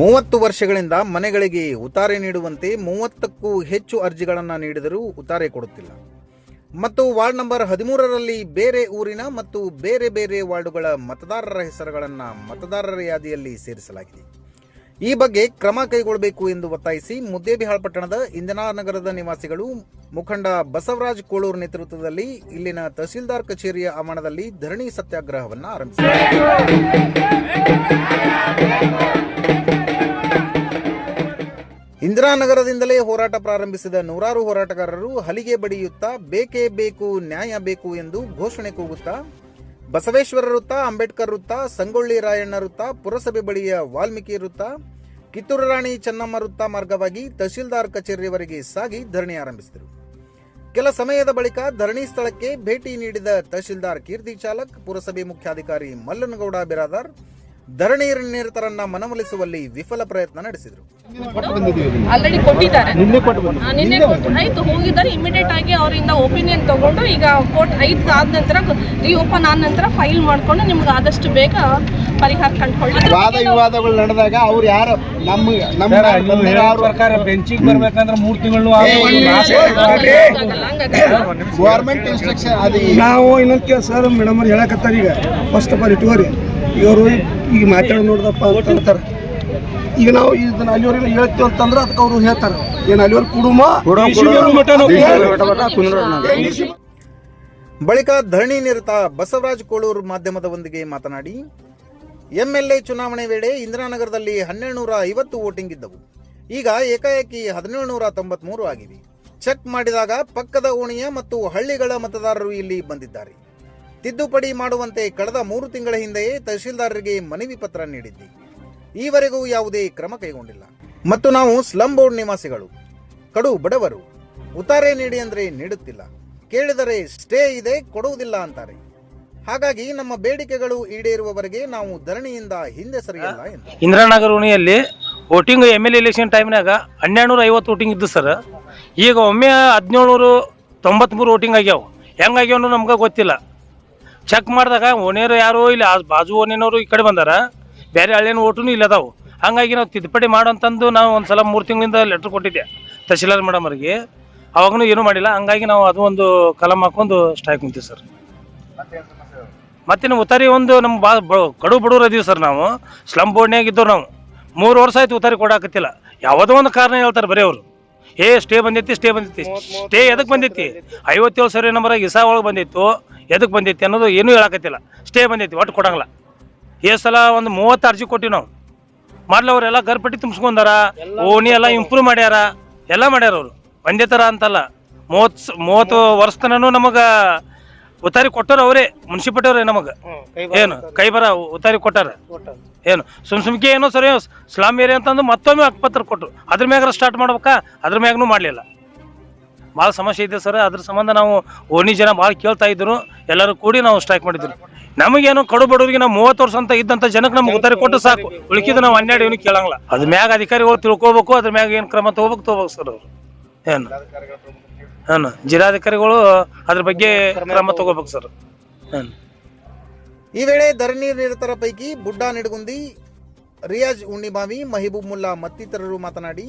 ಮೂವತ್ತು ವರ್ಷಗಳಿಂದ ಮನೆಗಳಿಗೆ ಉತಾರೆ ನೀಡುವಂತೆ ಮೂವತ್ತಕ್ಕೂ ಹೆಚ್ಚು ಅರ್ಜಿಗಳನ್ನು ನೀಡಿದರೂ ಉತಾರೆ ಕೊಡುತ್ತಿಲ್ಲ. ಮತ್ತು ವಾರ್ಡ್ ನಂಬರ್ ಹದಿಮೂರರಲ್ಲಿ ಬೇರೆ ಊರಿನ ಮತ್ತು ಬೇರೆ ಬೇರೆ ವಾರ್ಡುಗಳ ಮತದಾರರ ಹೆಸರುಗಳನ್ನು ಮತದಾರರ ಯಾದಿಯಲ್ಲಿ ಸೇರಿಸಲಾಗಿದೆ. ಈ ಬಗ್ಗೆ ಕ್ರಮ ಕೈಗೊಳ್ಳಬೇಕು ಎಂದು ಒತ್ತಾಯಿಸಿ ಮುದ್ದೇಬಿಹಾಳ್ ಪಟ್ಟಣದ ಇಂಜನಾನಗರದ ನಿವಾಸಿಗಳು ಮುಖಂಡ ಬಸವರಾಜ್ ಕೋಳೂರ್ ನೇತೃತ್ವದಲ್ಲಿ ಇಲ್ಲಿನ ತಹಸೀಲ್ದಾರ್ ಕಚೇರಿಯ ಆವರಣದಲ್ಲಿ ಧರಣಿ ಸತ್ಯಾಗ್ರಹವನ್ನು ಆರಂಭಿಸಿದರು ಇಂದಿರಾನಗರದಿಂದಲೇ ಹೋರಾಟ ಪ್ರಾರಂಭಿಸಿದ ನೂರಾರು ಹೋರಾಟಗಾರರು ಹಲಿಗೆ ಬಡಿಯುತ್ತಾ ಬೇಕೇ ಬೇಕು, ನ್ಯಾಯ ಬೇಕು ಎಂದು ಘೋಷಣೆ ಕೂಗುತ್ತಾ, ಬಸವೇಶ್ವರ ವೃತ್ತ, ಅಂಬೇಡ್ಕರ್ ವೃತ್ತ, ಸಂಗೊಳ್ಳಿ ರಾಯಣ್ಣ ವೃತ್ತ, ಪುರಸಭೆ ಬಳಿಯ ವಾಲ್ಮೀಕಿ ವೃತ್ತ, ಕಿತ್ತೂರು ರಾಣಿ ಚೆನ್ನಮ್ಮ ವೃತ್ತ ಮಾರ್ಗವಾಗಿ ತಹಶೀಲ್ದಾರ್ ಕಚೇರಿಯವರೆಗೆ ಸಾಗಿ ಧರಣಿ ಆರಂಭಿಸಿದರು. ಕೆಲ ಸಮಯದ ಬಳಿಕ ಧರಣಿ ಸ್ಥಳಕ್ಕೆ ಭೇಟಿ ನೀಡಿದ ತಹಶೀಲ್ದಾರ್ ಕೀರ್ತಿ ಚಾಲಕ್, ಪುರಸಭೆ ಮುಖ್ಯಾಧಿಕಾರಿ ಮಲ್ಲನಗೌಡ ಬಿರಾದಾರ್ ಧರಣಿ ನಿರತರನ್ನ ಮನವೊಲಿಸುವಲ್ಲಿ ವಿಫಲ ಪ್ರಯತ್ನ ನಡೆಸಿದರು ಆಲ್ರೆಡಿ ಕೊಟ್ಟಿದ್ದಾರೆ ನಿನ್ನೆ ಕೊಟ್ಟು ಆಯ್ತು ಹೋಗಿದ್ದಾರೆ ಇಮಿಡಿಯೇಟ್ ಆಗಿ ಅವರಿಂದ ಒಪಿನಿಯನ್ ತಗೊಂಡು ಈಗ ಕೋರ್ಟ್ ಐದು ಆದ ನಂತರ ರೀಓಪನ್ ಆದ ನಂತರ ಫೈಲ್ ಮಾಡ್ಕೊಂಡು ನಿಮ್ಗೆ ಆದಷ್ಟು ಬೇಗ ಪರಿಹಾರ ಕಂಡುಕೊಳ್ಳಿ ವಾದ ವಿವಾದಗಳು ನಡೆದಾಗ ಅವ್ರು ಯಾರು ನಮ್ಮ ನಮ್ಮ ಪ್ರಕಾರ ಬೆಂಚಿಗೆ ಬರ್ಬೇಕಂದ್ರೆ ಮೂರು ತಿಂಗಳು ಗೌರ್ಮೆಂಟ್ ಇನ್ಸ್ಟ್ರಕ್ಷನ್ ನಾವು ಇನ್ನೊಂದು ಕೇಳ ಸರ್ ಮೇಡಮ್ ಅವ್ರು ಹೇಳಕತ್ತಾರ ಈಗ ಫಸ್ಟ್ ಆಫ್ ಆಲ್ ಇಟ್ಕೋರಿ ಅವರು ಈಗ ಮಾತಾಡೋ ನೋಡ್ದಪ್ಪ ಅಂತ ಅಂತಾರೆ. ಈಗ ನಾವು ಇದನ್ನ ಅಲ್ಲಿವರೆಗೆ ಹೇಳ್ತೀವಿ ಅಂತಂದ್ರೆ ಅದಕ್ಕೆ ಅವರು ಹೇಳ್ತಾರೆ. ಏನು ಅಲ್ಲಿವರೆಗೆ ಕುಡುಮ? ಬಳಿಕ ಧರಣಿ ನಿರತ ಬಸವರಾಜ್ ಕೋಳೂರು ಮಾಧ್ಯಮದವೊಂದಿಗೆ ಮಾತನಾಡಿ ಎಂಎಲ್ಎ ಚುನಾವಣೆ ವೇಳೆ ಇಂದಿರಾನಗರದಲ್ಲಿ ಹನ್ನೆರಡು ನೂರ ಐವತ್ತು ವೋಟಿಂಗ್ ಇದ್ದವು. ಈಗ ಏಕಾಏಕಿ ಹದಿನೇಳು ನೂರ ತೊಂಬತ್ಮೂರು ಆಗಿವೆ. ಚೆಕ್ ಮಾಡಿದಾಗ ಪಕ್ಕದ ಓಣಿಯ ಮತ್ತು ಹಳ್ಳಿಗಳ ಮತದಾರರು ಇಲ್ಲಿ ಬಂದಿದ್ದಾರೆ. ತಿದ್ದುಪಡಿ ಮಾಡುವಂತೆ ಕಳೆದ ಮೂರು ತಿಂಗಳ ಹಿಂದೆಯೇ ತಹಶೀಲ್ದಾರರಿಗೆ ಮನವಿ ಪತ್ರ ನೀಡಿದ್ದೆ. ಈವರೆಗೂ ಯಾವುದೇ ಕ್ರಮ ಕೈಗೊಂಡಿಲ್ಲ. ಮತ್ತು ನಾವು ಸ್ಲಂ ಬೋರ್ಡ್ ನಿವಾಸಿಗಳು, ಕಡು ಬಡವರು ಉತ್ತಾರೆ ನೀಡಿ ಅಂದ್ರೆ ನೀಡುತ್ತಿಲ್ಲ. ಕೇಳಿದರೆ ಸ್ಟೇ ಇದೆ, ಕೊಡುವುದಿಲ್ಲ ಅಂತಾರೆ. ಹಾಗಾಗಿ ನಮ್ಮ ಬೇಡಿಕೆಗಳು ಈಡೇರುವವರೆಗೆ ನಾವು ಧರಣಿಯಿಂದ ಹಿಂದೆ ಸರಿಯಲ್ಲ ಎಂದು. Indiranagar voting M L election ಟೈಮ್ನಾಗ ಹನ್ನೆರಡು ಐವತ್ತು ವೋಟಿಂಗ್ ಇದ್ದು ಸರ್. ಈಗ ಒಮ್ಮೆ ಹದಿನೇಳು ತೊಂಬತ್ಮೂರು ವೋಟಿಂಗ್ ಆಗ್ಯಾವ. ಹೆಂಗಾಗ್ಯಾವ ನಮ್ಗೆ ಗೊತ್ತಿಲ್ಲ. ಚೆಕ್ ಮಾಡಿದಾಗ ಓಣಿಯರು ಯಾರು ಇಲ್ಲಿ, ಆ ಬಾಜು ಓಣಿನವರು ಈ ಕಡೆ ಬಂದಾರ. ಬೇರೆ ಹಳ್ಳಿನ ಓಟುನು ಇಲ್ಲ ಅದಾವು. ಹಂಗಾಗಿ ನಾವು ತಿದ್ದುಪಡಿ ಮಾಡೋಂತಂದು ನಾವು ಒಂದು ಸಲ ಮೂರು ತಿಂಗಳಿಂದ ಲೆಟ್ರ್ ಕೊಟ್ಟಿದ್ದೆ ತಹಶೀಲ್ದಾರ್ ಮೇಡಮ್ ಅವರಿಗೆ. ಅವಾಗೂ ಏನೂ ಮಾಡಿಲ್ಲ, ಹಂಗಾಗಿ ನಾವು ಅದು ಒಂದು ಕಲಂ ಹಾಕೊಂಡು ಸ್ಟ್ರೈಕ್ ಕುಂತೀವಿ ಸರ್. ಮತ್ತಿನ್ನು ಉತ್ತಾರಿ ಒಂದು ನಮ್ಮ ಬಾ ಕಡು ಬಡವ್ರು ಅದೀವಿ ಸರ್ ನಾವು. ಸ್ಲಮ್ ಬೋರ್ಡ್ನ್ಯಾಗ ಇದ್ದವ್ರು ನಾವು. ಮೂರು ವರ್ಷ ಆಯ್ತು ಉತ್ತಾರಿ ಕೊಡಾಕತ್ತಿಲ್ಲ. ಯಾವುದೋ ಒಂದು ಕಾರಣ ಹೇಳ್ತಾರೆ ಬರೀ ಅವರು. ಏ ಸ್ಟೇ ಬಂದೈತಿ ಸ್ಟೇ ಬಂದೈತಿ. ಸ್ಟೇ ಎದಕ್ಕೆ ಬಂದೈತಿ? ಐವತ್ತೇಳು ಸರ್ವೆ ನಂಬರ್ ಇಸಾ ಒಳಗೆ ಬಂದಿತ್ತು ಎದಕ್ಕೆ ಬಂದೈತಿ ಅನ್ನೋದು ಏನೂ ಹೇಳಕತ್ತಿಲ್ಲ. ಸ್ಟೇ ಬಂದೈತಿ ಒಟ್ಟು ಕೊಡಂಗಿಲ್ಲ. ಏ ಸಲ ಒಂದು ಮೂವತ್ತು ಅರ್ಜಿ ಕೊಟ್ಟಿವಿ ನಾವು. ಮಾಡ್ಲವ್ರೆಲ್ಲ ಗರ್ಪಟ್ಟಿ ತುಂಬಿಸ್ಕೊಂಡಾರ ಓಣಿ ಎಲ್ಲ ಇಂಪ್ರೂವ್ ಮಾಡ್ಯಾರ. ಎಲ್ಲ ಮಾಡ್ಯಾರ ಅವರು. ಒಂದೇ ಥರ ಅಂತಲ್ಲ. ಮೂವತ್ತು ಮೂವತ್ತು ವರ್ಷ ತನೂ ನಮಗೆ ಉತ್ತಾರಿ ಕೊಟ್ಟರು ಅವರೇ ಮುನ್ಸಿಪಾಲ್ಟಿ ಅವರೇ ನಮಗೆ ಏನು ಕೈ ಬರ ಉತ್ತಾರಿ ಕೊಟ್ಟಾರ? ಏನು ಸುಮ್ ಸುಮ್ಕೆ ಏನೋ ಸರಿ ಸ್ಲಾಮ್ ಏರಿಯಾ ಅಂತಂದು ಮತ್ತೊಮ್ಮೆ ಹಕ್ಪತ್ರ ಕೊಟ್ಟರು ಅದ್ರ ಮ್ಯಾಗ ಸ್ಟಾರ್ಟ್ ಮಾಡ್ಬೇಕಾ? ಅದ್ರ ಮ್ಯಾಗನು ಮಾಡಲಿಲ್ಲ. ಭಾಳ ಸಮಸ್ಯೆ ಇದೆ ಸರ್ ಅದ್ರ ಸಂಬಂಧ ನಾವು ಓಣಿ ಜನ ಭಾಳ ಕೇಳ್ತಾ ಇದ್ರು. ಎಲ್ಲರೂ ಕೂಡಿ ನಾವು ಸ್ಟ್ರೈಕ್ ಮಾಡಿದ್ರು. ನಮಗೇನು ಕಡು ಬಡವರಿಗೆ ನಾವು ಮೂವತ್ತು ವರ್ಷ ಅಂತ ಇದ್ದಂಥ ಜನಕ್ಕೆ ನಮ್ಗೆ ಉತ್ತರ ಕೊಟ್ಟು ಸಾಕು. ಉಳಿಕಿದ್ದು ನಾವು ಹನ್ನೆರಡು ಏನು ಕೇಳಂಗಿಲ್ಲ. ಅದ್ರ ಮ್ಯಾಗ ಅಧಿಕಾರಿಗಳು ತಿಳ್ಕೊಬೇಕು ಅದ್ರ ಮ್ಯಾಗ ಏನು ಕ್ರಮ ತಗೋಬೇಕು ತಗೋಬೇಕು ಸರ್ ಅವರು. ಏನು? ಏನು ಜಿಲ್ಲಾಧಿಕಾರಿಗಳು ಅದ್ರ ಬಗ್ಗೆ ಕ್ರಮ ತಗೋಬೇಕು ಸರ್. ಹಾಂ ಈ ವೇಳೆ ಧರಣಿ ನಿರತರ ಪೈಕಿ ಬುಡ್ಡಾ ನಿಡಗುಂದಿ ರಿಯಾಜ್ ಉಣ್ಣಿಬಾವಿ ಮಹಿಬೂಬ್ ಮುಲ್ಲಾ ಮತ್ತಿತರರು ಮಾತನಾಡಿ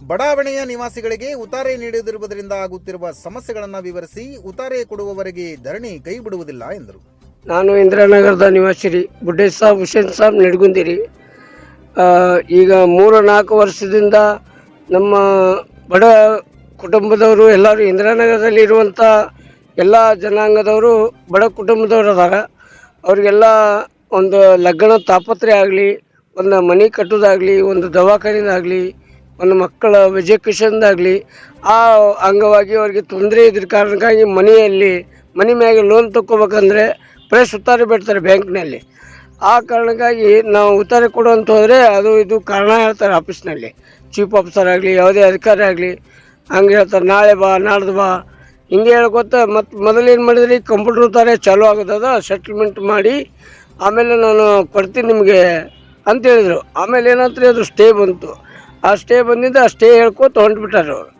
ಬಡಾವಣೆಯ ನಿವಾಸಿಗಳಿಗೆ ಉತಾರೆ ನೀಡದಿರುವುದರಿಂದ ಆಗುತ್ತಿರುವ ಸಮಸ್ಯೆಗಳನ್ನು ವಿವರಿಸಿ ಉತಾರೆ ಕೊಡುವವರೆಗೆ ಧರಣಿ ಕೈ ಬಿಡುವುದಿಲ್ಲ ಎಂದರು. ನಾನು ಇಂದಿರಾನಗರದ ನಿವಾಸಿ ರೀ ಬುಡ್ಡೆ ಸಾಬ್ ಹುಸೇನ್ ಸಾಬ್ ನಡ್ಗುಂದಿರಿ. ಈಗ ಮೂರು ನಾಲ್ಕು ವರ್ಷದಿಂದ ನಮ್ಮ ಬಡ ಕುಟುಂಬದವರು ಎಲ್ಲರೂ ಇಂದಿರಾನಗರದಲ್ಲಿ ಇರುವಂಥ ಎಲ್ಲ ಜನಾಂಗದವರು ಬಡ ಕುಟುಂಬದವರು ಅದಾರ ಅವರಿಗೆಲ್ಲ ಒಂದು ಲಗ್ನ ತಾಪತ್ರೆ ಆಗಲಿ, ಒಂದು ಮನೆ ಕಟ್ಟೋದಾಗಲಿ ಒಂದು ದವಾಖಾನೆದಾಗಲಿ ಒಂದು ಮಕ್ಕಳ ಎಜುಕೇಷನ್ದಾಗಲಿ, ಆ ಅಂಗವಾಗಿ ಅವ್ರಿಗೆ ತೊಂದರೆ ಇದ್ರ ಕಾರಣಕ್ಕಾಗಿ ಮನೆಯಲ್ಲಿ, ಮನೆ ಮ್ಯಾಗೆ ಲೋನ್ ತಗೋಬೇಕಂದ್ರೆ ಪ್ರೆಸ್ ಉತ್ತಾರೆ ಬಿಡ್ತಾರೆ ಬ್ಯಾಂಕ್ನಲ್ಲಿ. ಆ ಕಾರಣಕ್ಕಾಗಿ ನಾವು ಉತ್ತರ ಕೊಡುವಂಥ ಹೋದರೆ ಅದು ಇದು ಕಾರಣ ಹೇಳ್ತಾರೆ ಆಫೀಸ್ನಲ್ಲಿ. ಚೀಫ್ ಆಫೀಸರ್ ಆಗಲಿ, ಯಾವುದೇ ಅಧಿಕಾರಿ ಆಗಲಿ ಹಂಗೆ ಹೇಳ್ತಾರೆ, ನಾಳೆ ಬಾ, ನಾಡ್ದು ಬಾ. ಹಿಂಗೆ ಹೇಳ್ಕೊತ ಮತ್ತು ಮೊದಲೇನು ಮಾಡಿದ್ರಿ? ಕಂಪ್ಯೂಟ್ರ್ ತಾನೇ ಚಾಲೂ ಆಗುತ್ತದ ಸೆಟ್ಲ್ಮೆಂಟ್ ಮಾಡಿ, ಆಮೇಲೆ ನಾನು ಕೊಡ್ತೀನಿ ನಿಮಗೆ ಅಂತ ಹೇಳಿದರು. ಆಮೇಲೆ ಏನಂತ್ರಿ ಅದು ಸ್ಟೇ ಬಂತು. ಆ ಸ್ಟೇ ಬಂದಿದ್ದ ಆ ಸ್ಟೇ ಹೇಳ್ಕೊತ ಹೊಂಟ್ಬಿಟ್ಟಾರೆ ಅವರು.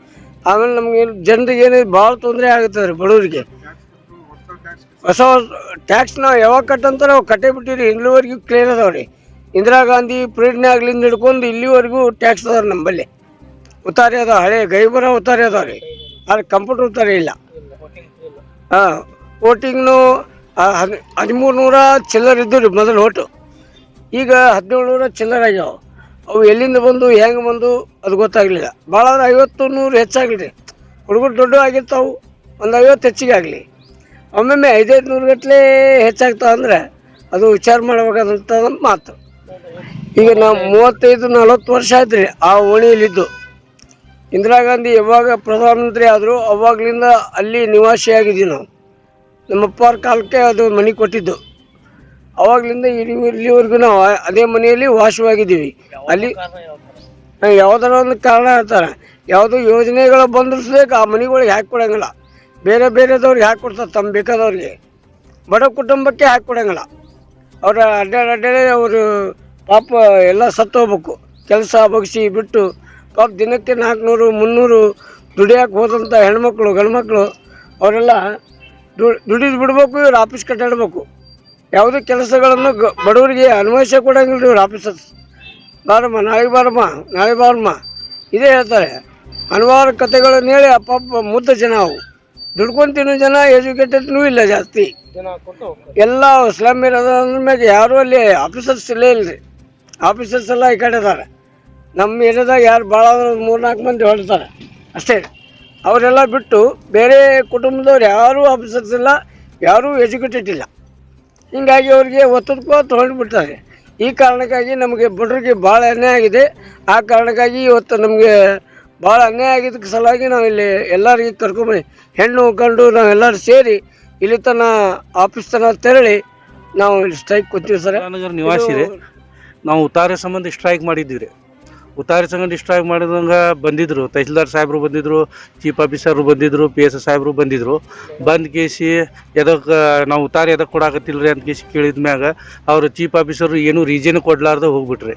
ಆಮೇಲೆ ನಮ್ಗೆ ಜನರಿಗೆ ಏನಿದೆ ಭಾಳ ತೊಂದರೆ ಆಗುತ್ತೆ ರೀ ಬಡವರಿಗೆ. ಹೊಸ ಟ್ಯಾಕ್ಸ್ ನಾವು ಯಾವಾಗ ಕಟ್ಟಂತಾರೆ ಅವಾಗ ಕಟ್ಟೇ ಬಿಟ್ಟಿರಿ ಇಲ್ಲಿವರೆಗೂ ಕ್ಲಿಯರ್ ಅದಾವ ರೀ. ಇಂದಿರಾ ಗಾಂಧಿ ಪ್ರೇರಣೆ ಆಗ್ಲಿಂದ ಹಿಡ್ಕೊಂಡು ಇಲ್ಲಿವರೆಗೂ ಟ್ಯಾಕ್ಸ್ ಅದಾರ ನಮ್ಮಲ್ಲಿ. ಉತ್ತಾರಿ ಅದ ಹಳೆ ಗೈಬರ ಉತ್ತಾರಿ ಅದಾವ ರೀ. ಅಲ್ಲಿ ಕಂಪ್ಯೂಟರ್ ಉತ್ತಾರಿ ಇಲ್ಲ. ಹಾಂ, ವೋಟಿಂಗ್ನು ಹದಿಮೂರು ನೂರ ಚಿಲ್ಲರ್ ಇದ್ದು ರೀ ಮೊದಲು ಓಟು ಈಗ ಹದಿನೇಳು ನೂರ ಚಿಲ್ಲರ್ ಆಗ್ಯಾವ. ಅವು ಎಲ್ಲಿಂದ ಬಂದು, ಹೆಂಗೆ ಬಂದು, ಅದು ಗೊತ್ತಾಗಲಿಲ್ಲ. ಭಾಳ ಅಂದ್ರೆ ಐವತ್ತು ನೂರು ಹೆಚ್ಚಾಗಲಿ ರೀ. ಹುಡುಗರು ದೊಡ್ಡ ಆಗಿರ್ತಾವು, ಒಂದು ಐವತ್ತು ಹೆಚ್ಚಿಗೆ ಆಗಲಿ. ಒಮ್ಮೊಮ್ಮೆ ಐದೈದು ನೂರು ಗಟ್ಟಲೆ ಹೆಚ್ಚಾಗ್ತಾವ ಅಂದರೆ, ಅದು ವಿಚಾರ ಮಾಡಬೇಕಾದಂಥ ಮಾತು. ಈಗ ನಾವು ಮೂವತ್ತೈದು, ನಲವತ್ತು ವರ್ಷ ಆಯ್ತು ರೀ ಆ ಓಣಿಯಲ್ಲಿದ್ದು. ಇಂದಿರಾ ಗಾಂಧಿ ಯಾವಾಗ ಪ್ರಧಾನಮಂತ್ರಿ ಆದರೂ ಅವಾಗಲಿಂದ ಅಲ್ಲಿ ನಿವಾಸಿಯಾಗಿದ್ದೀವಿ ನಾವು. ನಮ್ಮಪ್ಪವ್ರ ಕಾಲಕ್ಕೆ ಅದು ಮನೆ ಕೊಟ್ಟಿದ್ದು. ಅವಾಗಲಿಂದ ಇಲ್ಲಿ ಇಲ್ಲಿವರೆಗೂ ನಾವು ಅದೇ ಮನೆಯಲ್ಲಿ ವಾಸವಾಗಿದ್ದೀವಿ. ಅಲ್ಲಿ ಯಾವ್ದಾರ ಒಂದು ಕಾರಣ ಹೇಳ್ತಾರೆ. ಯಾವುದೋ ಯೋಜನೆಗಳು ಬಂದಿರ್ಸ್ಬೇಕು ಆ ಮನೆಗಳಿಗೆ ಹಾಕಿ ಕೊಡಂಗಿಲ್ಲ. ಬೇರೆ ಬೇರೆದವ್ರಿಗೆ ಹಾಕಿ ಕೊಡ್ತಾರೆ? ತಮ್ಮ ಬೇಕಾದವ್ರಿಗೆ. ಬಡ ಕುಟುಂಬಕ್ಕೆ ಹಾಕಿ ಕೊಡೋಂಗಿಲ್ಲ? ಅವ್ರ ಅಡ್ಡಾಡಿ ಅಡ್ಡಾಡಿ ಅವರು ಪಾಪ ಎಲ್ಲ ಸತ್ತು ಹೋಗ್ಬೇಕು ಕೆಲಸ ಬಗ್ಸಿ ಬಿಟ್ಟು ಪಾಪ ದಿನಕ್ಕೆ ನಾಲ್ಕುನೂರು ಮುನ್ನೂರು ದುಡಿಯಕ್ಕೆ ಹೋದಂಥ ಹೆಣ್ಮಕ್ಳು, ಗಂಡ್ಮಕ್ಳು, ಅವರೆಲ್ಲ ದುಡಿದು ಬಿಡ್ಬೇಕು, ಇವ್ರು ಆಫೀಸ್ ಕಟ್ಟಾಡಬೇಕು. ಯಾವುದೇ ಕೆಲಸಗಳನ್ನು ಗ, ಬಡವರಿಗೆ ಅನ್ವಯಿಸ ಕೊಡಂಗಿಲ್ಲ ಇವ್ರು ಆಫೀಸರ್ಸ್ ಬಾರಮ್ಮ ನಾಳೆ ಬಾರಮ್ಮ ನಾಳೆ ಬಾರಮ್ಮ. ಇದೇ ಹೇಳ್ತಾರೆ. ಹಲವಾರು ಕಥೆಗಳನ್ನು ಹೇಳಿ ಅಪ್ಪ ಮುದ್ದ ಜನ ಅವು. ದುಡ್ಕೊಂಡು ತಿನ್ನೋ ಜನ ಎಜುಕೇಟೆಡ್ನೂ ಇಲ್ಲ ಜಾಸ್ತಿ. ಎಲ್ಲ ಸ್ಲಮ್ ಇರೋದ್ರ ಮ್ಯಾಗ ಯಾರೂ ಅಲ್ಲಿ ಆಫೀಸರ್ಸ್ ಇಲ್ಲೇ ಇಲ್ಲರಿ ಆಫೀಸರ್ಸ್ ಎಲ್ಲ ಈ ಕಡೆ ಇದಾರೆ. ನಮ್ಮ ಏರಿಯಾದಾಗ ಯಾರು ಭಾಳ ಮೂರು ನಾಲ್ಕು ಮಂದಿ ಹೊಡ್ತಾರೆ ಅಷ್ಟೇ. ಅವರೆಲ್ಲ ಬಿಟ್ಟು ಬೇರೆ ಕುಟುಂಬದವ್ರು ಯಾರೂ ಆಫೀಸರ್ಸ್ ಇಲ್ಲ ಯಾರೂ ಎಜುಕೇಟೆಡ್ ಇಲ್ಲ. ಹಿಂಗಾಗಿ ಅವ್ರಿಗೆ ಒತ್ತದಕ್ಕೂ ತೊಗೊಂಡ್ಬಿಡ್ತಾರೆ ಈ ಕಾರಣಕ್ಕಾಗಿ ನಮಗೆ ಬಡವರಿಗೆ ಭಾಳ ಅನ್ಯಾಯ ಆಗಿದೆ. ಆ ಕಾರಣಕ್ಕಾಗಿ ಇವತ್ತು ನಮಗೆ ಭಾಳ ಅನ್ಯಾಯ ಆಗಿದ್ದಕ್ಕೆ ಸಲುವಾಗಿ ನಾವು ಇಲ್ಲಿ ಎಲ್ಲರಿಗೆ ಕರ್ಕೊಂಬಿ ಹೆಣ್ಣು ಗಂಡು ನಾವೆಲ್ಲರೂ ಸೇರಿ ಇಲ್ಲಿ ತನ ಆಫೀಸ್ ತನ ತೆರಳಿ ನಾವು ಇಲ್ಲಿ ಸ್ಟ್ರೈಕ್ ಕೊಡ್ತೀವಿ ಸರ್. ನಿವಾಸಿ ರೀ ನಾವು ತಾರೆ ಸಂಬಂಧ ಸ್ಟ್ರೈಕ್ ಮಾಡಿದ್ದೀವಿ ರೀ ಉತ್ತಾರ ಸಂಘ ಡಿಸ್ಟ್ರಾಯ್ ಮಾಡಿದಂಗೆ ಬಂದಿದ್ರು. ತಹಸೀಲ್ದಾರ್ ಸಾಹೇಬರು ಬಂದಿದ್ರು ಚೀಫ್ ಆಫೀಸರು ಬಂದಿದ್ರು ಪಿ ಎಸ್ ಸಾಹೇಬರು ಬಂದಿದ್ರು. ಬಂದು ಕೇಸಿ ಎದಕ್ಕೆ ನಾವು ಉತ್ತಾರಿ ಎದಕ್ಕೆ ಕೊಡಾಕತ್ತಿಲ್ರಿ ಅಂತ ಕೇಸಿ ಕೇಳಿದ ಮ್ಯಾಗ ಅವರು ಚೀಫ್ ಆಫೀಸರು ಏನೂ ರೀಸನ್ ಕೊಡ್ಲಾರ್ದ ಹೋಗ್ಬಿಟ್ರಿ.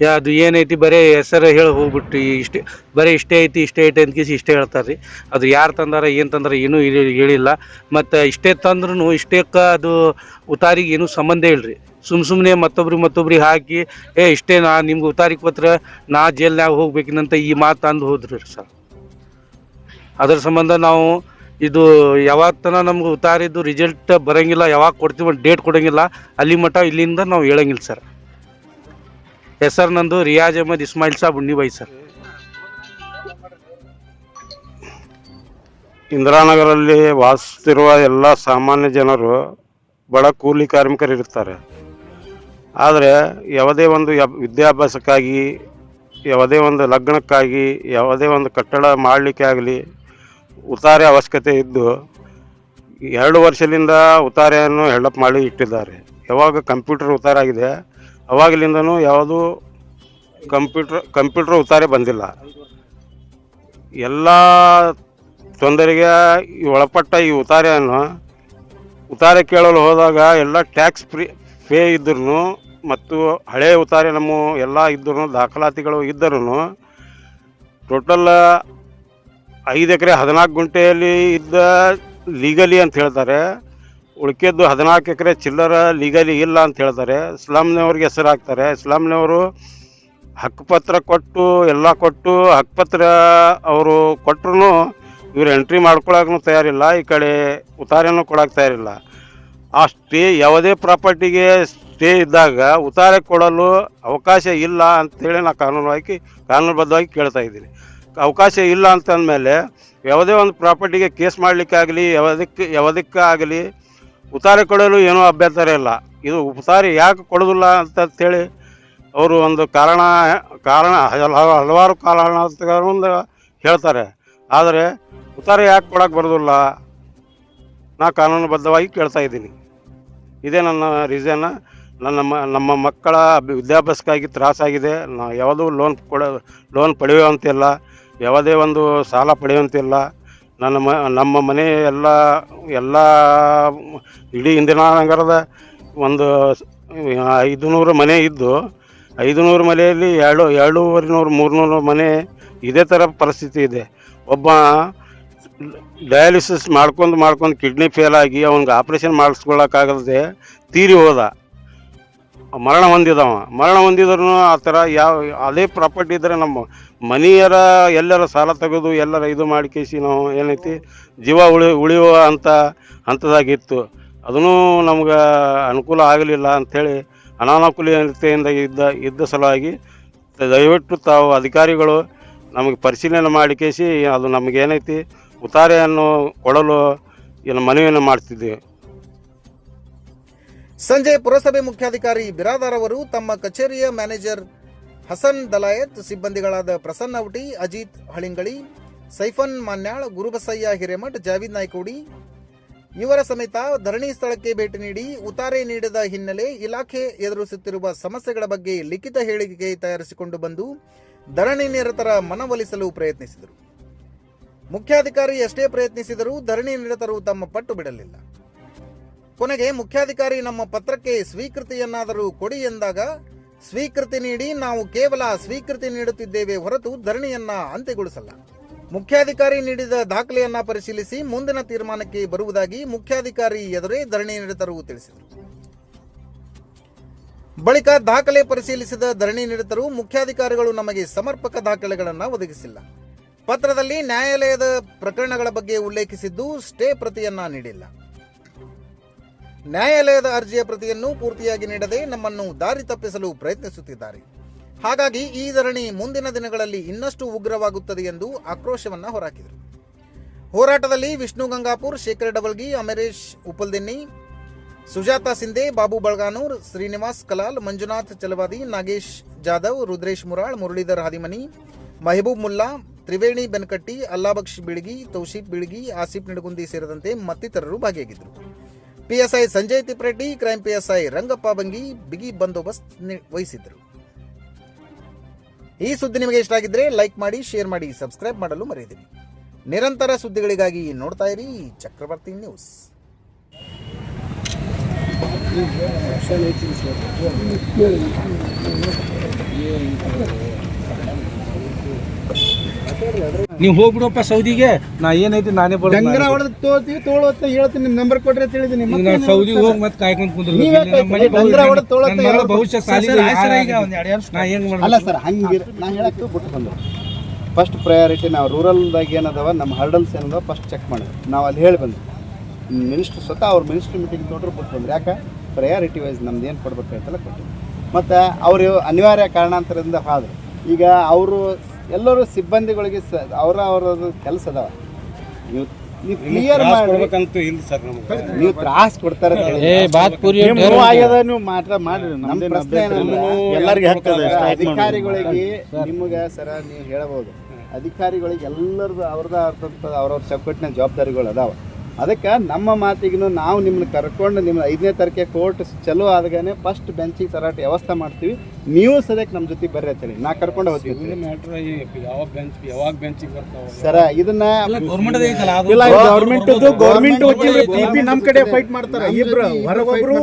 ಯಾ ಅದು ಏನೈತಿ ಬರೀ ಹೆಸರು ಹೇಳಿ ಹೋಗ್ಬಿಟ್ರಿ, ಇಷ್ಟೇ ಬರೀ ಇಷ್ಟೇ ಐತಿ ಇಷ್ಟೇ ಐತಿ ಅಂತ ಕೇಸಿ ಇಷ್ಟೇ ಹೇಳ್ತಾರೆ ರೀ ಅದು ಯಾರು ತಂದಾರ, ಏನು ತಂದ್ರೆ ಏನೂ ಹೇಳಿ- ಹೇಳಿಲ್ಲ. ಮತ್ತು ಇಷ್ಟೇ ತಂದ್ರೂ ಇಷ್ಟಕ್ಕೆ ಅದು ಉತ್ತಾರಿಗೆ ಏನೂ ಸಂಬಂಧ ಇಲ್ರಿ. ಸುಮ್ ಸುಮ್ಮನೆ ಮತ್ತೊಬ್ರಿಗೆ ಮತ್ತೊಬ್ರಿಗೆ ಹಾಕಿ, ಏ, ಇಷ್ಟೇ ನಾ ನಿಮ್ಗೆ ಉತ್ತಾರಿಗೆ ಪತ್ರ, ನಾ ಜೈಲ್ನಾಗ ಹೋಗ್ಬೇಕಿನಂತ ಈ ಮಾತು ಅಂದು ಹೋದ್ರಿ ಸರ್. ಅದ್ರ ಸಂಬಂಧ ನಾವು ಇದು ಯಾವಾಗ ತನಕ ನಮ್ಗೆ ಉತ್ತಾರಿದ್ದು ರಿಸಲ್ಟ್ ಬರಂಗಿಲ್ಲ, ಯಾವಾಗ ಕೊಡ್ತೀವಿ ಡೇಟ್ ಕೊಡಂಗಿಲ್ಲ, ಅಲ್ಲಿ ಮಟ್ಟ ಇಲ್ಲಿಂದ ನಾವು ಹೇಳಂಗಿಲ್ಲ ಸರ್. ಹೆಸರು ನಂದು ರಿಯಾಜ್ ಅಹಮದ್ ಇಸ್ಮಾಯಿಲ್ ಸಾಬ್ ಉಣ್ಣಿಬಾಯಿ ಸರ್. ಇಂದಿರಾನಗರಲ್ಲಿ ವಾಸಿಸುತ್ತಿರುವ ಎಲ್ಲ ಸಾಮಾನ್ಯ ಜನರು ಬಡ ಕೂಲಿ ಕಾರ್ಮಿಕರು ಇರ್ತಾರೆ ಆದರೆ ಯಾವುದೇ ಒಂದು ವಿದ್ಯಾಭ್ಯಾಸಕ್ಕಾಗಿ, ಯಾವುದೇ ಒಂದು ಲಗ್ನಕ್ಕಾಗಿ, ಯಾವುದೇ ಒಂದು ಕಟ್ಟಡ ಮಾಡಲಿಕ್ಕೆ ಆಗಲಿ ಉತ್ತಾರೆ ಅವಶ್ಯಕತೆ ಇದ್ದು, ಎರಡು ವರ್ಷದಿಂದ ಉತ್ತಾರೆಯನ್ನು ಹೆಲ್ಪ್ ಮಾಡಿ ಇಟ್ಟಿದ್ದಾರೆ. ಯಾವಾಗ ಕಂಪ್ಯೂಟರ್ ಉತ್ತಾರ ಆಗಿದೆ, ಅವಾಗಲಿಂದನೂ ಯಾವುದೂ ಕಂಪ್ಯೂಟ್ರ್ ಕಂಪ್ಯೂಟ್ರ್ ಉತ್ತಾರೆ ಬಂದಿಲ್ಲ. ಎಲ್ಲ ತೊಂದರೆಗೆ ಒಳಪಟ್ಟ ಈ ಉತ್ತಾರೆಯನ್ನು ಉತ್ತಾರೆ ಕೇಳಲು ಹೋದಾಗ ಎಲ್ಲ ಟ್ಯಾಕ್ಸ್ ಫ್ರೀ ಪೇ ಇದ್ರೂ ಮತ್ತು ಹಳೆಯ ಉತ್ತಾರೆ ನಮ್ಮ ಎಲ್ಲ ಇದ್ದರೂ ದಾಖಲಾತಿಗಳು ಇದ್ದರೂ ಟೋಟಲ್ ಐದು ಎಕರೆ ಹದಿನಾಲ್ಕು ಗುಂಟೆಯಲ್ಲಿ ಇದ್ದ ಲೀಗಲಿ ಅಂತ ಹೇಳ್ತಾರೆ. ಉಳ್ಕಿದ್ದು ಹದಿನಾಲ್ಕು ಎಕರೆ ಚಿಲ್ಲರ ಲೀಗಲಿ ಇಲ್ಲ ಅಂತ ಹೇಳ್ತಾರೆ. ಸ್ಲಮ್ನವ್ರಿಗೆ ಹೆಸರು ಹಾಕ್ತಾರೆ ಸ್ಲಮ್ನವರು ಹಕ್ಕುಪತ್ರ ಕೊಟ್ಟು, ಎಲ್ಲ ಕೊಟ್ಟು ಹಕ್ಕುಪತ್ರ ಅವರು ಕೊಟ್ಟರು ಇವ್ರು ಎಂಟ್ರಿ ಮಾಡ್ಕೊಳಕ್ಕೂ ತಯಾರಿಲ್ಲ. ಈ ಕಡೆ ಉತ್ತಾರೆನೂ ಕೊಡಕ್ಕೆ ತಯಾರಿಲ್ಲ. ಆ ಸ್ಟೇ, ಯಾವುದೇ ಪ್ರಾಪರ್ಟಿಗೆ ಸ್ಟೇ ಇದ್ದಾಗ ಉತ್ತಾರೆ ಕೊಡಲು ಅವಕಾಶ ಇಲ್ಲ ಅಂತೇಳಿ ನಾನು ಕಾನೂನುವಾಗಿ, ಕಾನೂನುಬದ್ಧವಾಗಿ ಕೇಳ್ತಾ ಇದ್ದೀನಿ. ಅವಕಾಶ ಇಲ್ಲ ಅಂತಂದಮೇಲೆ ಯಾವುದೇ ಒಂದು ಪ್ರಾಪರ್ಟಿಗೆ ಕೇಸ್ ಮಾಡಲಿಕ್ಕಾಗಲಿ ಯಾವುದಕ್ಕೆ ಯಾವುದಕ್ಕೆ ಆಗಲಿ ಉತ್ತಾರೆ ಕೊಡಲು ಏನೂ ಅಭ್ಯಂತರ ಇಲ್ಲ. ಇದು ಉತ್ತಾರೆ ಯಾಕೆ ಕೊಡೋದಿಲ್ಲ ಅಂತಂತೇಳಿ ಅವರು ಒಂದು ಕಾರಣ ಕಾರಣ, ಹಲವಾರು ಒಂದು ಹೇಳ್ತಾರೆ. ಆದರೆ ಉತ್ತಾರೆ ಯಾಕೆ ಕೊಡೋಕೆ ಬರೋದಿಲ್ಲ ನಾ ಕಾನೂನುಬದ್ಧವಾಗಿ ಕೇಳ್ತಾ ಇದ್ದೀನಿ. ಇದೇ ನನ್ನ ರೀಸನ್ ನನ್ನ ಮ ನಮ್ಮ ಮಕ್ಕಳ ವಿದ್ಯಾಭ್ಯಾಸಕ್ಕಾಗಿ ತ್ರಾಸಾಗಿದೆ. ನಾವು ಯಾವುದೂ ಲೋನ್ ಕೊಡ ಲೋನ್ ಪಡೆಯುವಂತಿಲ್ಲ. ಯಾವುದೇ ಒಂದು ಸಾಲ ಪಡೆಯುವಂತಿಲ್ಲ. ನನ್ನ ಮ, ನಮ್ಮ ಮನೆ ಎಲ್ಲ ಎಲ್ಲ ಇಡೀ ಇಂದಿನ ನಗರದ ಒಂದು ಐದುನೂರು ಮನೆ ಇದ್ದು, ಐದುನೂರು ಮನೆಯಲ್ಲಿ ಎರಡು ಎರಡೂವರೆ ನೂರು ಮೂರುನೂರು ಮನೆ ಇದೇ ಥರ ಪರಿಸ್ಥಿತಿ ಇದೆ. ಒಬ್ಬ ಡಯಾಲಿಸಿಸ್ ಮಾಡ್ಕೊಂಡು ಮಾಡ್ಕೊಂಡು ಕಿಡ್ನಿ ಫೇಲ್ ಆಗಿ ಅವ್ನಿಗೆ ಆಪ್ರೇಷನ್ ಮಾಡಿಸ್ಕೊಳ್ಳೋಕ್ಕಾಗದೆ ತೀರಿ ಹೋದ. ಮರಣ ಹೊಂದಿದವ. ಮರಣ ಹೊಂದಿದ್ರು ಆ ಥರ ಯಾವ, ಅದೇ ಪ್ರಾಪರ್ಟಿ ಇದ್ದರೆ ನಮ್ಮ ಮನೆಯರ ಎಲ್ಲರ ಸಾಲ ತೆಗೆದು ಎಲ್ಲರ ಇದು ಮಾಡಿಕೇಸಿ ನಾವು ಏನೈತಿ, ಜೀವ ಉಳಿ, ಉಳಿಯುವ ಅಂತ, ಹಂತದಾಗಿತ್ತು. ಅದೂ ನಮ್ಗೆ ಅನುಕೂಲ ಆಗಲಿಲ್ಲ ಅಂಥೇಳಿ ಅನಾನುಕೂಲತೆಯಿಂದ ಇದ್ದ ಇದ್ದ ಸಲುವಾಗಿ ದಯವಿಟ್ಟು ತಾವು ಅಧಿಕಾರಿಗಳು ನಮಗೆ ಪರಿಶೀಲನೆ ಮಾಡಿಕೇಸಿ ಅದು ನಮಗೇನೈತಿ ಉತಾರೆಯನ್ನು ಕೊಡಲು ಏನು ಮನವಿಯನ್ನು ಮಾಡ್ತಿದ್ದೀವಿ. ಸಂಜೆ ಪುರಸಭೆ ಮುಖ್ಯಾಧಿಕಾರಿ ಬಿರಾದಾರ್ ಅವರು ತಮ್ಮ ಕಚೇರಿಯ ಮ್ಯಾನೇಜರ್ ಹಸನ್ ದಲಾಯತ್, ಸಿಬ್ಬಂದಿಗಳಾದ ಪ್ರಸನ್ನ ಉಟಿ ಅಜಿತ್ ಹಳಿಂಗಳಿ, ಸೈಫನ್ ಮಾನ್ಯಾಳ್, ಗುರುಬಸಯ್ಯ ಹಿರೇಮಠ್, ಜಾವೀದ್ ನಾಯ್ಕೋಡಿ ಇವರ ಸಮೇತ ಧರಣಿ ಸ್ಥಳಕ್ಕೆ ಭೇಟಿ ನೀಡಿ ಉತಾರೆ ನೀಡಿದ ಹಿನ್ನೆಲೆ ಇಲಾಖೆ ಎದುರಿಸುತ್ತಿರುವ ಸಮಸ್ಯೆಗಳ ಬಗ್ಗೆ ಲಿಖಿತ ಹೇಳಿಕೆ ತಯಾರಿಸಿಕೊಂಡು ಬಂದು ಧರಣಿ ನಿರತರ ಮನವೊಲಿಸಲು ಪ್ರಯತ್ನಿಸಿದರು. ಮುಖ್ಯಾಧಿಕಾರಿ ಎಷ್ಟೇ ಪ್ರಯತ್ನಿಸಿದರೂ ಧರಣಿ ನಿರತರು ತಮ್ಮ ಪಟ್ಟು ಬಿಡಲಿಲ್ಲ. ಕೊನೆಗೆ ಮುಖ್ಯಾಧಿಕಾರಿ ನಮ್ಮ ಪತ್ರಕ್ಕೆ ಸ್ವೀಕೃತಿಯನ್ನಾದರೂ ಕೊಡಿ ಎಂದಾಗ, ಸ್ವೀಕೃತಿ ನೀಡಿ ನಾವು ಕೇವಲ ಸ್ವೀಕೃತಿ ನೀಡುತ್ತಿದ್ದೇವೆ ಹೊರತು ಧರಣಿಯನ್ನ ಅಂತ್ಯಗೊಳಿಸಲ್ಲ. ಮುಖ್ಯಾಧಿಕಾರಿ ನೀಡಿದ ದಾಖಲೆಯನ್ನ ಪರಿಶೀಲಿಸಿ ಮುಂದಿನ ತೀರ್ಮಾನಕ್ಕೆ ಬರುವುದಾಗಿ ಮುಖ್ಯಾಧಿಕಾರಿ ಎದುರೇ ಧರಣಿ ನಿರತರು ತಿಳಿಸಿದರು. ಬಳಿಕ ದಾಖಲೆ ಪರಿಶೀಲಿಸಿದ ಧರಣಿ ನಿರತರು ಮುಖ್ಯಾಧಿಕಾರಿಗಳು ನಮಗೆ ಸಮರ್ಪಕ ದಾಖಲೆಗಳನ್ನು ಒದಗಿಸಿಲ್ಲ. ಪತ್ರದಲ್ಲಿ ನ್ಯಾಯಾಲಯದ ಪ್ರಕರಣಗಳ ಬಗ್ಗೆ ಉಲ್ಲೇಖಿಸಿದ್ದು, ಸ್ಟೇ ಪ್ರತಿಯನ್ನ ನೀಡಿಲ್ಲ. ನ್ಯಾಯಾಲಯದ ಅರ್ಜಿಯ ಪ್ರತಿಯನ್ನು ಪೂರ್ತಿಯಾಗಿ ನೀಡದೆ ನಮ್ಮನ್ನು ದಾರಿ ತಪ್ಪಿಸಲು ಪ್ರಯತ್ನಿಸುತ್ತಿದ್ದಾರೆ. ಹಾಗಾಗಿ ಈ ಧರಣಿ ಮುಂದಿನ ದಿನಗಳಲ್ಲಿ ಇನ್ನಷ್ಟು ಉಗ್ರವಾಗುತ್ತದೆ ಎಂದು ಆಕ್ರೋಶವನ್ನ ಹೊರಹಾಕಿದರು. ಹೋರಾಟದಲ್ಲಿ ವಿಷ್ಣು ಗಂಗಾಪುರ್, ಶೇಖರ್ ಡಬಲ್ಗಿ, ಅಮರೇಶ್ ಉಪಲ್ದಿನ್ನಿ, ಸುಜಾತಾ ಸಿಂಧೆ, ಬಾಬು ಬಳಗಾನೂರ್, ಶ್ರೀನಿವಾಸ್ ಕಲಾಲ್, ಮಂಜುನಾಥ್ ಚಲವಾದಿ, ನಾಗೇಶ್ ಜಾಧವ್, ರುದ್ರೇಶ್ ಮುರಾಳ್, ಮುರಳೀಧರ್ ಹಾದಿಮನಿ, ಮೆಹಬೂಬ್ ಮುಲ್ಲಾ, ತ್ರಿವೇಣಿ ಬೆನಕಟ್ಟಿ, ಅಲ್ಲಾಬಕ್ಷ್ ಬಿಳ್ಗಿ, ತೌಶೀಫ್ ಬಿಳ್ಗಿ, ಆಸಿಫ್ ನಿಡಗುಂದಿ ಸೇರಿದಂತೆ ಮತ್ತಿತರರು ಭಾಗಿಯಾಗಿದ್ದರು. PSI Sanjay Tipreddy, crime PSI Rangappa Bangi, ಬಿಗಿ ಬಂದೋಬಸ್ತ್ ವಹಿಸಿದ್ದರು. ಈ ಸುದ್ದಿ ನಿಮಗೆ ಇಷ್ಟ ಆಗಿದ್ರೆ ಲೈಕ್ ಮಾಡಿ, ಶೇರ್ ಮಾಡಿ, ಸಬ್ಸ್ಕ್ರೈಬ್ ಮಾಡಲು ಮರೆಯದಿರಿ. ನಿರಂತರ ಸುದ್ದಿಗಳಿಗಾಗಿ ನೋಡ್ತಾ ಇರಿ ಚಕ್ರವರ್ತಿ ನ್ಯೂಸ್. ನೀವು ಹೋಗ್ಬಿಡಪ್ಪ ಸೌದಿಗೆ. ನಾ ಏನೈತಿ ನಾನೇ ಡಂಗರ ಹೊಡೆದು ತೋಳ್ತೀವಿ ಹೇಳ್ತೀನಿ ನಿಮ್ ನಂಬರ್ ಕೊಟ್ರೆ ಅಂತ ಹೇಳಿದೀನಿ ಈಗ ಮತ್ತೆ ನಾ ಸೌದಿಗೆ ಹೋಗಿ ಮತ್ತೆ ಕಾಯ್ಕೊಂಡ್ ಕುಂದ್ರ. ನೀವ್? ಡಂಗ್ರ ಹೊಡೆದ್ ಭವಿಷ್ಯ ಸಾಲಿಗೆ ನಾ ಹೆಂಗ್ ಅಲ್ಲ ಮಾಡ್ಬೇಕು ಸರ್ ಹಂಗಿರ ನಾ ಹೇಳಕ್ಕೆ ಬಿಟ್ಟು ಫಸ್ಟ್ ಪ್ರಯಾರಿಟಿ ನಾವು ರೂರಲ್ದಾಗ ಏನದವ ನಮ್ಮ ಹರ್ಡಲ್ಸ್ ಏನದಾವ ಫಸ್ಟ್ ಚೆಕ್ ಮಾಡಿದ್ವಿ ನಾವು ಅಲ್ಲಿ ಹೇಳಿ ಬಂದ್ವಿ. ಮಿನಿಸ್ಟ್ರ್ ಸ್ವತಃ ಅವ್ರ ಮಿನಿಸ್ಟ್ರ್ ಮೀಟಿಂಗ್ ನೋಡ್ರು ಬಿಟ್ಟು ಬಂದ್ರು. ಯಾಕೆ? ಪ್ರಯಾರಿಟಿ ವೈಸ್ ನಮ್ದು ಏನು ಕೊಡ್ಬೇಕಾಯ್ತಲ್ಲ ಕೊಟ್ಟಿದ್ವಿ ಮತ್ತು ಅವರು ಅನಿವಾರ್ಯ ಕಾರಣಾಂತರದಿಂದ ಹಾದ್ರು. ಈಗ ಅವರು ಎಲ್ಲರೂ ಸಿಬ್ಬಂದಿಗಳಿಗೆ ಸ ಅವರ ಅವರದ್ದು ಕೆಲಸ ಅದಾವ. ನೀವು ನೀವು ಕ್ಲಿಯರ್ ಮಾಡಿ. ಇಲ್ಲ ಸರ್ ನಮ್ಗೆ. ನೀವು ತ್ರಾಸ್ ಕೊಡ್ತಾರೆ ಅಂತ ಹೇಳಿ. ನಿಮ್ ನೋವು ಆಗ್ಯದ ನೀವು ಮಾತ್ರ ಮಾಡ್ರಿ ನಮ್ಮ ಪ್ರಶ್ನೆ ಏನಂದ್ರೆ ಎಲ್ಲರಿಗೆ ಅಧಿಕಾರಿಗಳಿಗೆ ನಿಮಗೆ ಸರ ನೀವು ಹೇಳಬಹುದು ಅಧಿಕಾರಿಗಳಿಗೆ ಎಲ್ಲರದು ಅವ್ರದ್ದು ಆದಂಥ ಅವ್ರವ್ರ ಚೌಕಟ್ಟಿನ ಜವಾಬ್ದಾರಿಗಳು ಅದಾವ. ಅದಕ್ಕೆ ನಮ್ಮ ಮಾತಿಗೂ ನಾವು ನಿಮ್ಮನ್ನ ಕರ್ಕೊಂಡು ನಿಮ್ಮ ಐದನೇ ತಾರೀಕೆ ಕೋರ್ಟ್ ಚಲೋ ಆದಾಗನೇ ಫಸ್ಟ್ ಬೆಂಚಿಗೆ ತರಾಟೆ ವ್ಯವಸ್ಥೆ ಮಾಡ್ತೀವಿ. ನೀವು ಸದ್ಯಕ್ಕೆ ನಮ್ಮ ಜೊತೆ ಬರ್ರಿ ಅಂತೇಳಿ ನಾ ಕರ್ಕೊಂಡು ಹೋಗ್ತೀವಿ ಯಾವ ಬೆಂಚ್ ಯಾವಾಗ ಬೆಂಚಿಗೆ ಬರ್ತಾವ ಸರ ಇದನ್ನ ಇಲ್ಲ ಗೌರ್ಮೆಂಟ್ ಗೌರ್ಮೆಂಟ್ ವಕೀಲರು ಟಿಪಿ ನಮ್ ಕಡೆ ಫೈಟ್ ಮಾಡ್ತಾರೆ. ಇಬ್ರು ಹೊರಗೊಬ್ರು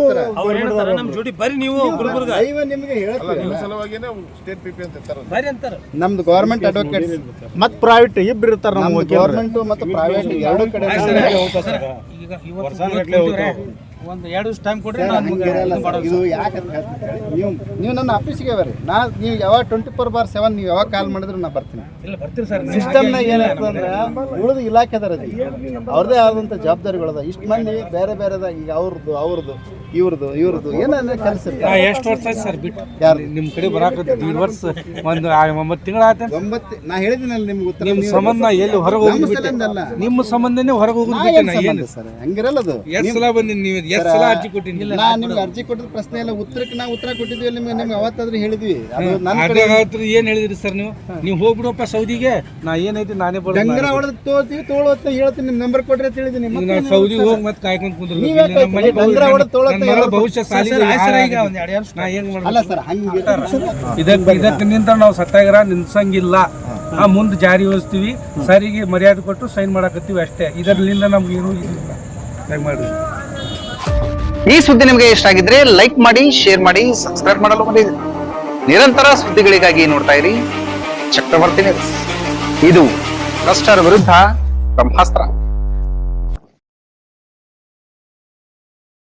ನಮ್ ಜೋಡಿ ಬರ್ರಿ ನೀವು ಗುಲ್ಬರ್ಗ. ದೈವ ನಿಮಗೆ ಹೇಳ್ತೀವಿ ಬರ್ರಿ ಅಂತಾರ. ನಮ್ದು ಗೌರ್ಮೆಂಟ್ ಅಡ್ವೊಕೇಟ್ ಮತ್ ಪ್ರೈವೇಟ್ ಇಬ್ರು ಇರ್ತಾರೆ ನಮ್ಮ ಗೌರ್ಮೆಂಟ್ ಮತ್ತೆ ಪ್ರೈವೇಟ್ ಎರಡು ಕಡೆ ಈಗ ಇವತ್ತು ಒಂದು ಎರಡು ದಿವಸ ಟೈಮ್ ಕೊಡ್ರಿ ನಾನು. ಇದು ಯಾಕೆ ಅಂತ ಹೇಳ್ತೀನಿ ನೀವು ನೀವು ನನ್ನ ಆಫೀಸಿಗೆ ಬರ್ರಿ. ನಾ ನೀವು ಯಾವಾಗ ಟ್ವೆಂಟಿ ಫೋರ್ ಬಾರ್ ಸೆವೆನ್ ನೀವು ಯಾವಾಗ ಕಾಲ್ ಮಾಡಿದ್ರು ನಾ ಬರ್ತೀನಿ. ಇಲ್ಲ ಬರ್ತೀರಿ ಸರ್. ಸಿಸ್ಟಮ್ನಾಗ ಏನಾಗ್ತದೆ ಅಂದ್ರೆ ಉಳಿದ ಇಲಾಖೆದಾರ ಅವ್ರದೇ ಆದಂಥ ಜವಾಬ್ದಾರಿಗಳದ. ಇಷ್ಟು ಮಂದಿ ಬೇರೆ ಬೇರೆದ ಈಗ ಅವ್ರದ್ದು ಅವ್ರದ್ದು. ಇವ್ರದ್ದು ಇವ್ರದ್ದು. ಏನೇನು ಕೆಲಸ ಎಷ್ಟು ವರ್ಷ ಆಯ್ತು ಸರ್ ಬಿಟ್ಟು. ಯಾರು? ನಿಮ್ಮ ಕಡೆ ಬರಾಕ ದೀಡ್ ವರ್ಷ ಒಂದು ಒಂಬತ್ತು ತಿಂಗಳ ಆಯ್ತು ಒಂಬತ್ತು ನಾ ಹೇಳಿದಿನಲ್ಲ ನಿಮ್ಗೆ ಉತ್ತರ ನಿಮ್ಮ ಸಂಬಂಧ ಎಲ್ಲಿ ಹೊರಗೆ ನಮ್ಮ ಹೋಗಿ ನಿಮ್ಮ ಸಂಬಂಧನೇ ಹೊರಗೆ ಹೋಗುದು ನಾ ಏನ್? ಸರ್? ಹಂಗಿರಲ್ಲ ಅದು. ಎಷ್ಟ್ ಸಲ ಬಂದಿನಿ ನೀವು? ಎಷ್ಟ್ ಸಲ ಅರ್ಜಿ ಕೊಟ್ಟಿನಿ? ನಾ ನಿಮ್ಗೆ ಅರ್ಜಿ ಕೊಟ್ಟಿದ ಪ್ರಶ್ನೆ ಎಲ್ಲ ಉತ್ತರಕ್ಕೆ ನಾ ಉತ್ತರ ಕೊಟ್ಟಿದ್ವಿ ನಿಮ್ಗೆ ನಿಮ್ಗೆ ಅವತ್ತಾದ್ರೂ ಹೇಳಿದ್ವಿ. ಅದು ನನ್ನ ಕಡೆ ಅದಾಗ ಏನ್ ಹೇಳಿದ್ರಿ ಸರ್ ನೀವು? ನೀವು ಹೋಗ್ಬಿಡಪ್ಪ ಸೌದಿಗೆ ನಾ ಏನೈತಿ ನಾನೇ ಡಂಗರ ಹೊಡೆದು ತೋಳ್ತೀವಿ ತೋಳು ಅಂತ ಹೇಳ್ತೀನಿ ನಿಮ್ಮ ನಂಬರ್ ಕೊಟ್ರೆ ಅಂತ ಹೇಳಿದೀನಿ ಈಗ ಮತ್ತೆ ನಾ ಏನು ಸೌದಿಗೆ ಸರ್? ಹೋಗಿ ಮತ್ತೆ ಕಾಯ್ಕೊಂಡು ಕುಂದ್ರು? ಡಂಗ್ರ ಹೊಡೆದ್ ತೊಗೊಳತ್ತೆ ಭವಿಷ್ಯ ಅಲ್ಲ ಸರ್ ಹಂಗೆ ಇದಕ್ಕೆ ಇದಕ್ಕೆ ನಿಂತ ನಾವು ಸತ್ಯಾಗ್ರಹ ನಿಲ್ಸಂಗಿಲ್ಲ. ಆ ಮುಂದೆ ಜಾರಿಗೊಳಿಸ್ತೀವಿ ಸರಿಗೆ ಮರ್ಯಾದೆ ಕೊಟ್ಟು ಸೈನ್ ಮಾಡಕತ್ತೀವಿ ಅಷ್ಟೇ. ಇದರಿಂದ ನಮ್ಗೆ ಏನು ಇಲ್ಲ ದಯಮಾಡಿ ಈ ಸುದ್ದಿ ನಿಮಗೆ ಇಷ್ಟ ಆಗಿದ್ರೆ ಲೈಕ್ ಮಾಡಿ ಶೇರ್ ಮಾಡಿ ಸಬ್ಸ್ಕ್ರೈಬ್ ಮಾಡಲು ಮರೆಯದಿರಿ ನಿರಂತರ ಸುದ್ದಿಗಳಿಗಾಗಿ ನೋಡ್ತಾ ಇರಿ. ಚಕ್ರವರ್ತಿ ಇದು ಭ್ರಷ್ಟರ ವಿರುದ್ಧ ಬ್ರಹ್ಮಾಸ್ತ್ರ.